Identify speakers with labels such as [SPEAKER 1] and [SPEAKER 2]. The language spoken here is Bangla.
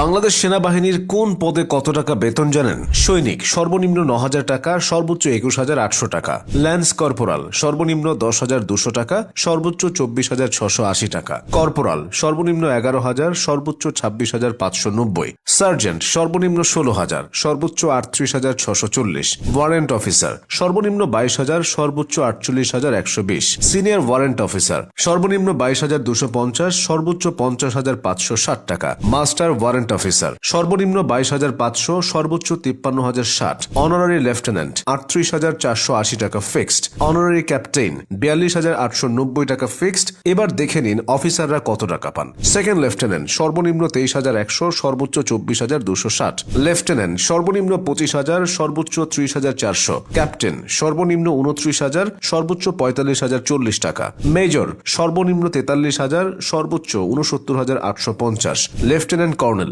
[SPEAKER 1] বাংলাদেশ সেনাবাহিনীর কোন পদে কত টাকা বেতন জানেন? সৈনিক, সর্বনিম্ন ন হাজার টাকা, সর্বোচ্চ একুশ হাজার আটশো টাকা। ল্যান্স কর্পোরাল, সর্বনিম্ন দশ হাজার দুশো টাকা, সর্বোচ্চ চব্বিশ হাজার ছশো আশি টাকা। কর্পোরাল, সর্বনিম্ন এগারো হাজার, সর্বোচ্চ ছাব্বিশ হাজার পাঁচশো নব্বই। সার্জেন্ট, সর্বনিম্ন ষোলো হাজার, সর্বোচ্চ আটত্রিশ হাজার ছশো চল্লিশ। ওয়ারেন্ট অফিসার, সর্বনিম্ন বাইশ হাজার, সর্বোচ্চ আটচল্লিশ হাজার একশো বিশ। সিনিয়র ওয়ারেন্ট অফিসার, সর্বনিম্ন বাইশ হাজার দুশো পঞ্চাশ, সর্বোচ্চ পঞ্চাশ হাজার পাঁচশো ষাট টাকা। Master warrant officer. সর্বনিম্ন বাইশ হাজার পাঁচশো, সর্বোচ্চ তিপ্পান্ন হাজার ষাট। অনারারি লেফটেন্যান্ট, আটত্রিশ হাজার চারশো আশি টাকা ফিক্সড। অনারারি ক্যাপ্টেন বিয়াল্লিশ হাজার আটশো নব্বই টাকা ফিক্সড। এবার দেখে নিন অফিসাররা কত টাকা পান। সেকেন্ড লেফটেন্যান্ট, সর্বনিম্ন তেইশ হাজার একশো, সর্বোচ্চ চব্বিশ হাজার দুশো ষাট। লেফটেন্যান্ট, সর্বনিম্ন পঁচিশ হাজার, সর্বোচ্চ ত্রিশ হাজার চারশো। ক্যাপ্টেন, সর্বনিম্ন উনত্রিশ হাজার, সর্বোচ্চ পঁয়তাল্লিশ হাজার চল্লিশ টাকা। মেজর, সর্বনিম্ন তেতাল্লিশ হাজার, সর্বোচ্চ উনসত্তর হাজার আটশো পঞ্চাশ। Lieutenant, colonel.